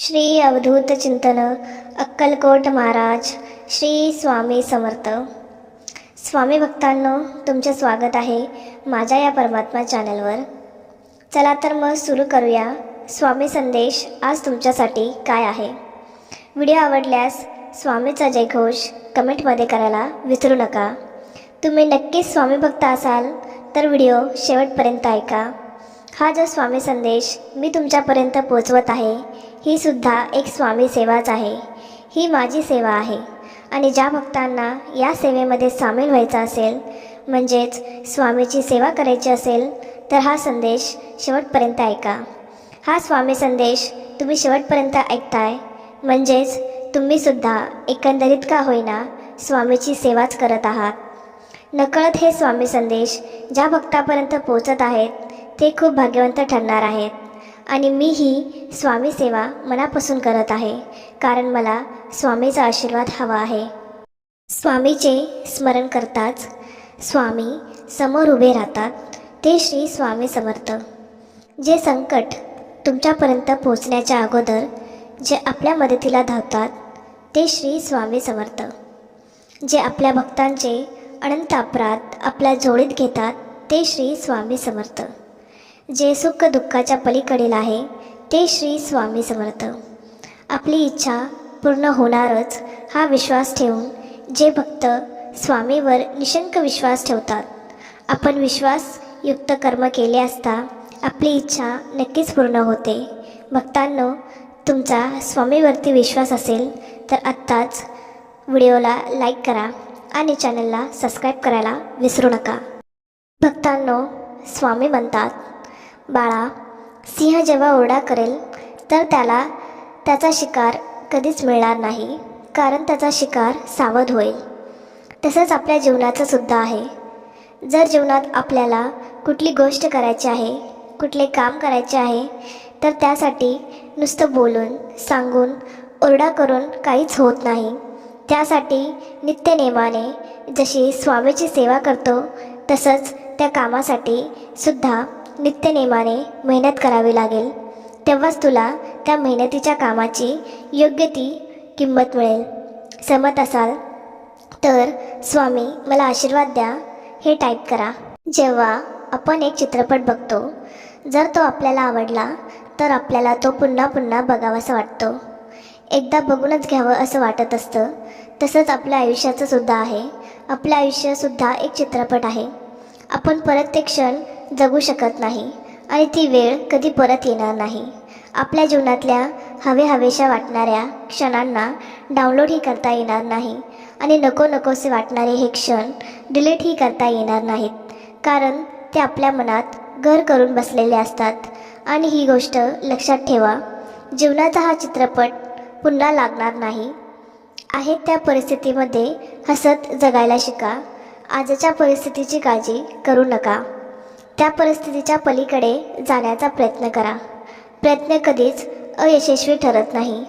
श्री अवधूत चिंतन अक्कलकोट महाराज श्री स्वामी समर्थ. स्वामी भक्तांनो तुमचे स्वागत आहे माझ्या या परमात्मा चॅनलवर. चला तर मग सुरू करूया. स्वामी संदेश आज तुमच्यासाठी काय आहे? व्हिडिओ आवडल्यास स्वामीचा जयघोष कमेंटमध्ये करायला विसरू नका. तुम्ही नक्कीच स्वामी भक्त असाल तर व्हिडिओ शेवटपर्यंत ऐका. हा जो स्वामी संदेश मी तुमच्यापर्यंत पोचवत आहे ही सुद्धा एक स्वामी सेवाच आहे. ही माझी सेवा आहे. आणि ज्या भक्तांना या सेवेमध्ये सामील व्हायचं असेल म्हणजेच स्वामीची सेवा करायची असेल तर हा संदेश शेवटपर्यंत ऐका. हा स्वामी संदेश तुम्ही शेवटपर्यंत ऐकताय म्हणजेच तुम्हीसुद्धा एकंदरीत का होईना स्वामीची सेवाच करत आहात? नकळत हे स्वामी संदेश ज्या भक्तापर्यंत पोचत आहेत ते खूप भाग्यवंत ठरणार आहेत. आणि मी ही स्वामी सेवा मनापासून करत आहे कारण मला स्वामीचा आशीर्वाद हवा आहे. स्वामीचे स्मरण करताच स्वामी समोर उभे राहतात ते श्री स्वामी समर्थ. जे संकट तुमच्यापर्यंत पोचण्याच्या अगोदर जे आपल्या मदतीला धावतात ते श्री स्वामी समर्थ. जे आपल्या भक्तांचे अनंत अपराध आपल्या जोडीत घेतात ते श्री स्वामी समर्थ. जे सुख दुःखाच्या पलीकडील आहे ते श्री स्वामी समर्थ. आपली इच्छा पूर्ण होणारच हा विश्वास ठेवून जे भक्त स्वामीवर निशंक विश्वास ठेवतात आपण विश्वासयुक्त कर्म केले असता आपली इच्छा नक्कीच पूर्ण होते. भक्तांनो तुमचा स्वामीवरती विश्वास असेल तर आत्ताच व्हिडिओला लाईक करा आणि चॅनलला सबस्क्राईब करायला विसरू नका. भक्तांनो स्वामी म्हणतात बाळा सिंह जेव्हा ओरडा करेल तर त्याला त्याचा शिकार कधीच मिळणार नाही कारण त्याचा शिकार सावध होईल. तसंच आपल्या जीवनाचं सुद्धा आहे. जर जीवनात आपल्याला कुठली गोष्ट करायची आहे कुठले काम करायचे आहे तर त्यासाठी नुसतं बोलून सांगून ओरडा करून काहीच होत नाही. त्यासाठी नित्यनेमाने जशी स्वामीची सेवा करतो तसंच त्या कामासाठी सुद्धा नित्यनेमाने मेहनत करावी लागेल तेव्हाच तुला त्या मेहनतीच्या कामाची योग्य ती किंमत मिळेल. समत असाल तर स्वामी मला आशीर्वाद द्या हे टाईप करा. जेव्हा आपण एक चित्रपट बघतो जर तो आपल्याला आवडला तर आपल्याला तो पुन्हा पुन्हा बघावासा वाटतो. एकदा बघूनच घ्यावं असं वाटत असतं. तसंच आपल्या आयुष्याचं सुद्धा आहे. आपलं आयुष्यसुद्धा एक चित्रपट आहे. आपण परत ते क्षण जगू शकत नाही आणि ती वेळ कधी परत येणार नाही. आपल्या जीवनातल्या हवे हवेशा वाटणाऱ्या क्षणांना डाउनलोडही करता येणार नाही आणि नको नकोसे वाटणारे हे क्षण डिलीटही करता येणार नाहीत. कारण ते आपल्या मनात घर करून बसलेले असतात. आणि ही गोष्ट लक्षात ठेवा जीवनाचा हा चित्रपट पुन्हा लागणार नाही. आहेत त्या परिस्थितीमध्ये हसत जगायला शिका. आजच्या परिस्थितीची काळजी करू नका. त्या परिस्थितीच्या पलीकडे जाण्याचा प्रयत्न करा. प्रयत्न कधीच अयशस्वी ठरत नाही.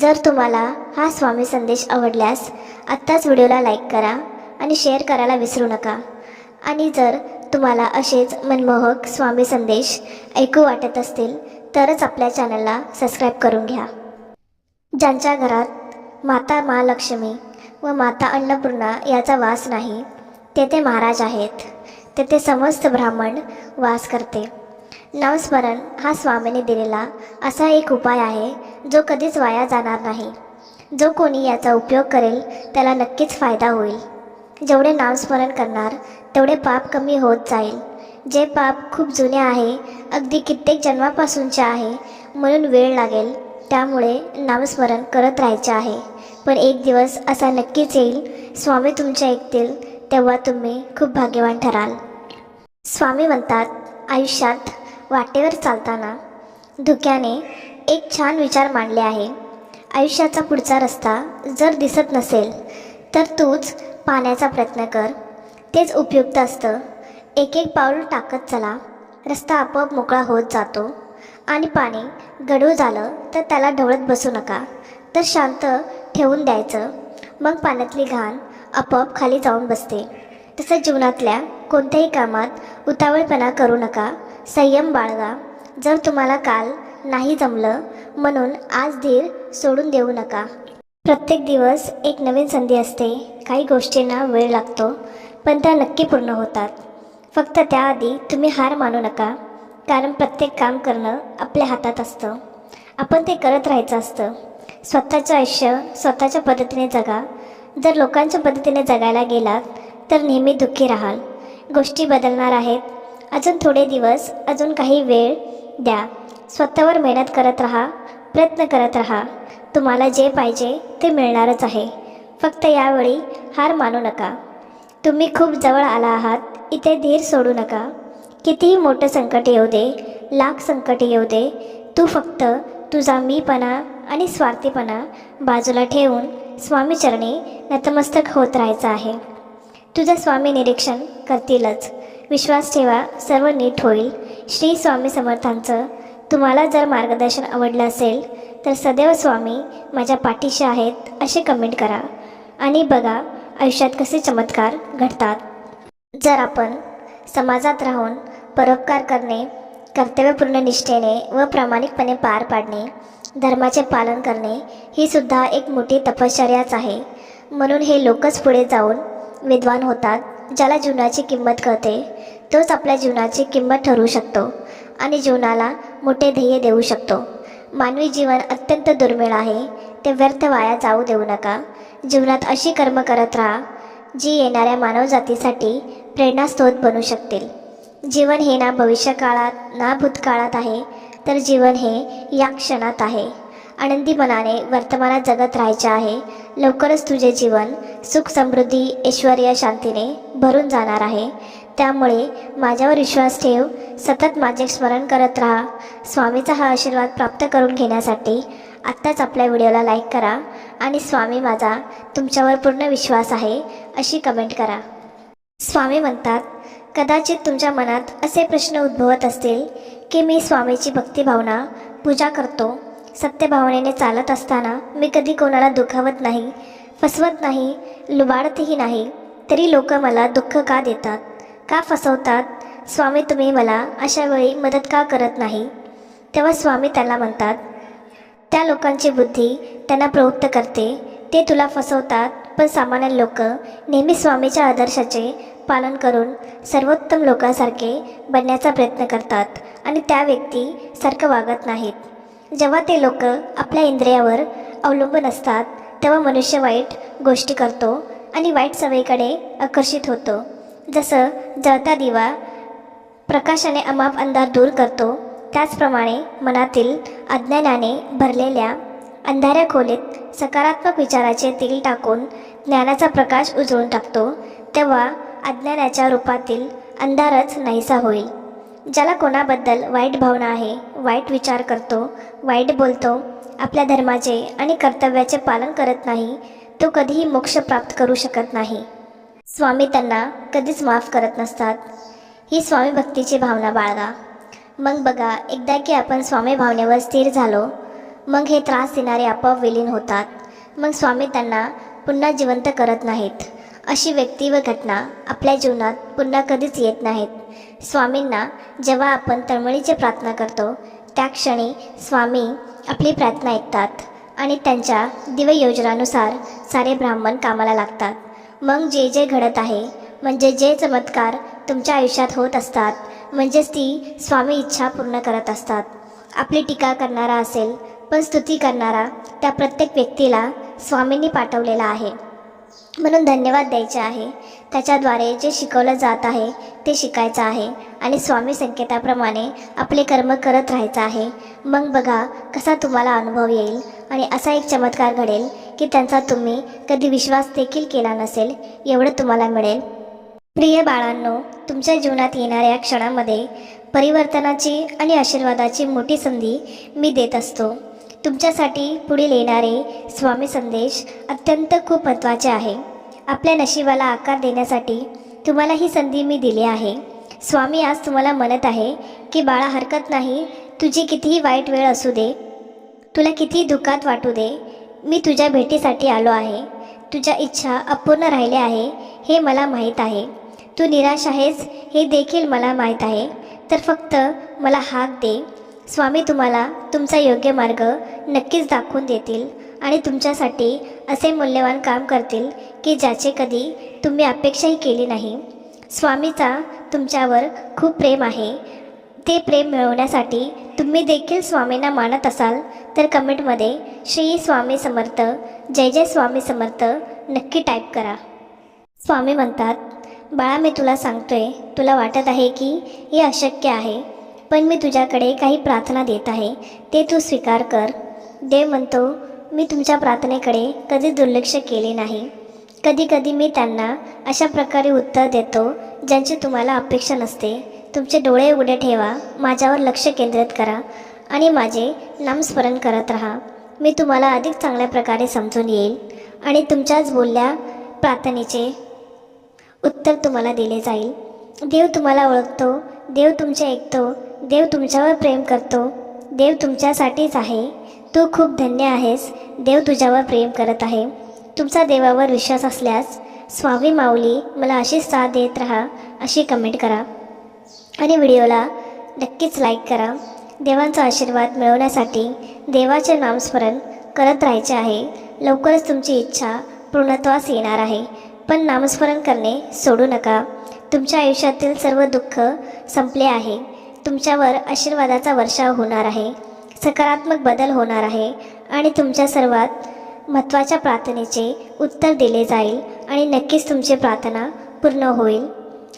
जर तुम्हाला हा स्वामी संदेश आवडल्यास आत्ताच व्हिडिओला लाईक करा आणि शेअर करायला विसरू नका. आणि जर तुम्हाला असेच मनमोहक स्वामी संदेश ऐकू वाटत असतील तरच आपल्या चॅनलला सबस्क्राईब करून घ्या. ज्यांच्या घरात माता महालक्ष्मी व माता अन्नपूर्णा याचा वास नाही तेथे महाराज आहेत. तेथे समस्त ब्राह्मण वास करते. नामस्मरण हा स्वामीने दिलेला असा एक उपाय आहे जो कधीच वाया जाणार नाही. जो कोणी याचा उपयोग करेल त्याला नक्कीच फायदा होईल. जेवढे नामस्मरण करणार तेवढे पाप कमी होत जाईल. जे पाप खूप जुने आहे अगदी कित्येक जन्मापासूनचे आहे म्हणून वेळ लागेल त्यामुळे नामस्मरण करत राहायचे आहे. पण एक दिवस असा नक्कीच येईल स्वामी तुमच्या ऐकतील तेव्हा तुम्ही खूप भाग्यवान ठराल. स्वामी म्हणतात आयुष्यात वाटेवर चालताना धुक्याने एक छान विचार मांडले आहे. आयुष्याचा पुढचा रस्ता जर दिसत नसेल तर तूच पाण्याचा प्रयत्न कर. तेच उपयुक्त असतं. एक एक पाऊल टाकत चला. रस्ता आपोआप मोकळा होत जातो. आणि पाणी गढूळ झालं तर त्याला ढवळत बसू नका. तर शांत ठेवून द्यायचं. मग पाण्यातली घाण आपोआप खाली जाऊन बसते. तसंच जीवनातल्या कोणत्याही कामात उतावळपणा करू नका. संयम बाळगा. जर तुम्हाला काल नाही जमलं म्हणून आज धीर सोडून देऊ नका. प्रत्येक दिवस एक नवीन संधी असते. काही गोष्टींना वेळ लागतो पण त्या नक्की पूर्ण होतात. फक्त त्याआधी तुम्ही हार मानू नका. कारण प्रत्येक काम करणं आपल्या हातात असतं. आपण ते करत राहायचं असतं. स्वतःचं आयुष्य स्वतःच्या पद्धतीने जगा. जर लोकांच्या पद्धतीने जगायला गेलात तर नेहमी दुःखी राहाल. गोष्टी बदलणार आहेत. अजून थोडे दिवस अजून काही वेळ द्या. स्वतःवर मेहनत करत राहा प्रयत्न करत राहा. तुम्हाला जे पाहिजे ते मिळणारच आहे. फक्त यावेळी हार मानू नका. तुम्ही खूप जवळ आला आहात इथे धीर सोडू नका. कितीही मोठं संकट येऊ दे लाख संकट येऊ दे तू फक्त तुझा मीपणा आणि स्वार्थीपणा बाजूला ठेवून स्वामीचरणी नतमस्तक होत राहायचं आहे. तुझा स्वामी निरीक्षण करतीलच. विश्वास ठेवा सर्व नीट होईल. श्री स्वामी समर्थांचं तुम्हाला जर मार्गदर्शन आवडलं असेल तर सदैव स्वामी माझ्या पाठीशी आहेत असे कमेंट करा. आणि बघा आयुष्यात कसे चमत्कार घडतात. जर आपण समाजात राहून परोपकार करणे कर्तव्यपूर्ण निष्ठेने व प्रामाणिकपणे पार पाडणे धर्माचे पालन करणे ही सुद्धा एक मोठी तपश्चर्याच आहे. म्हणून हे लोकच पुढे जाऊन विद्वान होतात ज्याला जीवनाची किंमत कळते तोच आपल्या जीवनाची किंमत ठरवू शकतो आणि जीवनाला मोठे ध्येय देऊ शकतो. मानवी जीवन अत्यंत दुर्मिळ आहे ते व्यर्थ वाया जाऊ देऊ नका. जीवनात अशी कर्म करत राहा जी येणाऱ्या मानवजातीसाठी प्रेरणास्त्रोत बनू शकतील. जीवन हे ना भविष्यकाळात ना भूतकाळात आहे तर जीवन हे या क्षणात आहे. आनंदी मनाने वर्तमानात जगत राहायचे आहे. लवकरच तुझे जीवन सुख समृद्धी ऐश्वर्य शांतीने भरून जाणार आहे. त्यामुळे माझ्यावर विश्वास ठेव. सतत माझे स्मरण करत राहा. स्वामीचा हा आशीर्वाद प्राप्त करून घेण्यासाठी आत्ताच आपल्या व्हिडिओला लाईक करा आणि स्वामी माझा तुमच्यावर पूर्ण विश्वास आहे अशी कमेंट करा. स्वामी म्हणतात कदाचित तुमच्या मनात असे प्रश्न उद्भवत असतील की मी स्वामीची भक्तिभावना पूजा करतो सत्यभावनेने चालत असताना मी कधी कोणाला दुखावत नाही फसवत नाही लुबाडतही नाही तरी लोक मला दुःख का देतात का फसवतात? स्वामी तुम्ही मला अशा वेळी मदत का करत नाही? तेव्हा स्वामी त्याला म्हणतात त्या लोकांची बुद्धी त्यांना प्रवृत्त करते ते तुला फसवतात पण सामान्य लोक नेहमी स्वामीच्या आदर्शाचे पालन करून सर्वोत्तम लोकांसारखे बनण्याचा प्रयत्न करतात आणि त्या व्यक्ती सारखं वागत नाहीत. जेव्हा ते लोक आपल्या इंद्रियावर अवलंबून असतात तेव्हा मनुष्य वाईट गोष्टी करतो आणि वाईट सवयीकडे आकर्षित होतो. जसं जळता दिवा प्रकाशाने अमाप अंधार दूर करतो त्याचप्रमाणे मनातील अज्ञानाने भरलेल्या अंधाऱ्या खोलीत सकारात्मक विचाराचे तेल टाकून ज्ञानाचा प्रकाश उजळून टाकतो तेव्हा अज्ञानाच्या रूपातील अंधारच नाहीसा होईल. ज्याला कोणाबद्दल वाईट भावना आहे वाईट विचार करतो वाईट बोलतो आपल्या धर्माचे आणि कर्तव्याचे पालन करत नाही तो कधीही मोक्ष प्राप्त करू शकत नाही. स्वामी त्यांना कधीच माफ करत नसतात. ही स्वामी भक्तीची भावना बाळगा. मग बघा एकदा की आपण स्वामी भावनेवर स्थिर झालो मग हे त्रास देणारे आपोआप विलीन होतात. मग स्वामी त्यांना पुन्हा जिवंत करत नाहीत. अशी व्यक्ती व घटना आपल्या जीवनात पुन्हा कधीच येत नाहीत. स्वामींना जेव्हा आपण तळमळीची प्रार्थना करतो त्या क्षणी स्वामी आपली प्रार्थना ऐकतात आणि त्यांच्या दिव्य योजनानुसार सारे ब्राह्मण कामाला लागतात. मग जे जे घडत आहे म्हणजे जे चमत्कार तुमच्या आयुष्यात होत असतात म्हणजेच ती स्वामी इच्छा पूर्ण करत असतात. आपली टीका करणारा असेल पण स्तुती करणारा त्या प्रत्येक व्यक्तीला स्वामींनी पाठवलेला आहे. म्हणून धन्यवाद द्यायचे आहे. त्याच्याद्वारे जे शिकवलं जात आहे ते शिकायचं आहे आणि स्वामी संकेताप्रमाणे आपले कर्म करत राहायचं आहे. मग बघा कसा तुम्हाला अनुभव येईल आणि असा एक चमत्कार घडेल की त्यांचा तुम्ही कधी विश्वास देखील केला नसेल एवढं तुम्हाला मिळेल. प्रिय बाळांनो तुमच्या जीवनात येणाऱ्या क्षणामध्ये परिवर्तनाची आणि आशीर्वादाची मोठी संधी मी देत असतो. तुमच्यासाठी पुढील येणारे स्वामी संदेश अत्यंत खूप महत्त्वाचे आहे. आपल्या नशिबाला आकार देण्यासाठी तुम्हाला ही संधी मी दिली आहे. स्वामी आज तुम्हाला म्हणत आहे की बाळा हरकत नाही. तुझी कितीही वाईट वेळ असू दे. तुला किती दुःखात वाटू दे. मी तुझ्या भेटीसाठी आलो आहे. तुझ्या इच्छा अपूर्ण राहिल्या आहे हे मला माहीत आहे. तू निराश आहेस हे देखील मला माहीत आहे. तर फक्त मला हाक दे. स्वामी तुम्हाला तुमचा योग्य मार्ग नक्कीच दाखवून देतील आणि तुमच्यासाठी असे मूल्यवान काम करतील की ज्याचे कधी तुम्ही अपेक्षाही केली नाही. स्वामीचा तुमच्यावर खूप प्रेम आहे. ते प्रेम मिळवण्यासाठी तुम्ही देखील स्वामींना मानत असाल तर कमेंटमध्ये श्री स्वामी समर्थ जय जय स्वामी समर्थ नक्की टाईप करा. स्वामी म्हणतात बाळा मी तुला सांगतोय तुला वाटत आहे की हे अशक्य आहे. पण मी तुझ्याकडे काही प्रार्थना देत आहे ते तू स्वीकार कर. देव म्हणतो मी तुमच्या प्रार्थनेकडे कधी दुर्लक्ष केले नाही. कधी कधी मी त्यांना अशा प्रकारे उत्तर देतो ज्यांची तुम्हाला अपेक्षा नसते. तुमचे डोळे उघडे ठेवा माझ्यावर लक्ष केंद्रित करा आणि माझे नामस्मरण करत राहा. मी तुम्हाला अधिक चांगल्या प्रकारे समजून येईल आणि तुमच्याच बोलल्या प्रार्थनेचे उत्तर तुम्हाला दिले जाईल. देव तुम्हाला ओळखतो देव तुमचे ऐकतो देव तुमच्यावर प्रेम करतो. देव तुमच्यासाठीच आहे. तू खूप धन्य आहेस. देव तुझ्यावर प्रेम करत आहे. तुमचा देवावर विश्वास असल्यास स्वामी माऊली मला अशीच साथ देत राहा अशी कमेंट करा. आणि व्हिडिओला नक्कीच लाईक करा. देवांचा आशीर्वाद मिळवण्यासाठी देवाचे नामस्मरण करत राहायचे आहे. लवकरच तुमची इच्छा पूर्णत्वास येणार आहे. पण नामस्मरण करणे सोडू नका. तुमच्या आयुष्यातील सर्व दुःख संपले आहे. तुमच्यावर आशीर्वादाचा वर्षाव होणार आहे. सकारात्मक बदल होणार आहे आणि तुमच्या सर्वात महत्त्वाच्या प्रार्थनेचे उत्तर दिले जाईल आणि नक्कीच तुमची प्रार्थना पूर्ण होईल.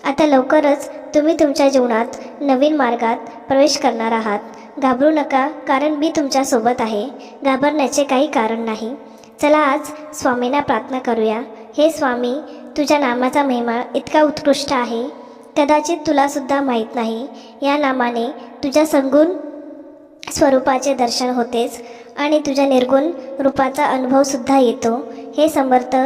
आता लवकरच तुम्ही तुमच्या जीवनात नवीन मार्गात प्रवेश करणार आहात. घाबरू नका कारण मी तुमच्यासोबत आहे. घाबरण्याचे काही कारण नाही. चला आज स्वामींना प्रार्थना करूया. हे स्वामी तुझ्या नामाचा महिमा इतका उत्कृष्ट आहे. कदाचित तुलासुद्धा माहीत नाही या नामाने तुझ्या संगुण स्वरूपाचे दर्शन होतेच आणि तुझ्या निर्गुण रूपाचा अनुभवसुद्धा येतो. हे समर्थ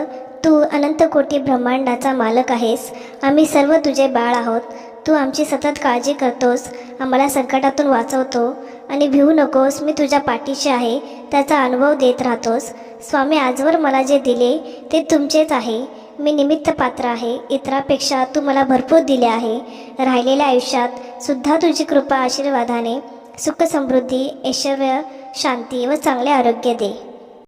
तू अनंत कोटी ब्रह्मांडाचा मालक आहेस. आम्ही सर्व तुझे बाळ आहोत. तू आमची सतत काळजी करतोस आम्हाला संकटातून वाचवतो आणि भिवू नकोस मी तुझ्या पाठीशी आहे त्याचा अनुभव देत राहतोस. स्वामी आजवर मला जे दिले ते तुमचेच आहे. मी निमित्त पात्र आहे. इतरापेक्षा तू मला भरपूर दिले आहे. राहिलेल्या आयुष्यात सुद्धा तुझी कृपा आशीर्वादाने सुख समृद्धी ऐश्वर शांती व चांगले आरोग्य दे.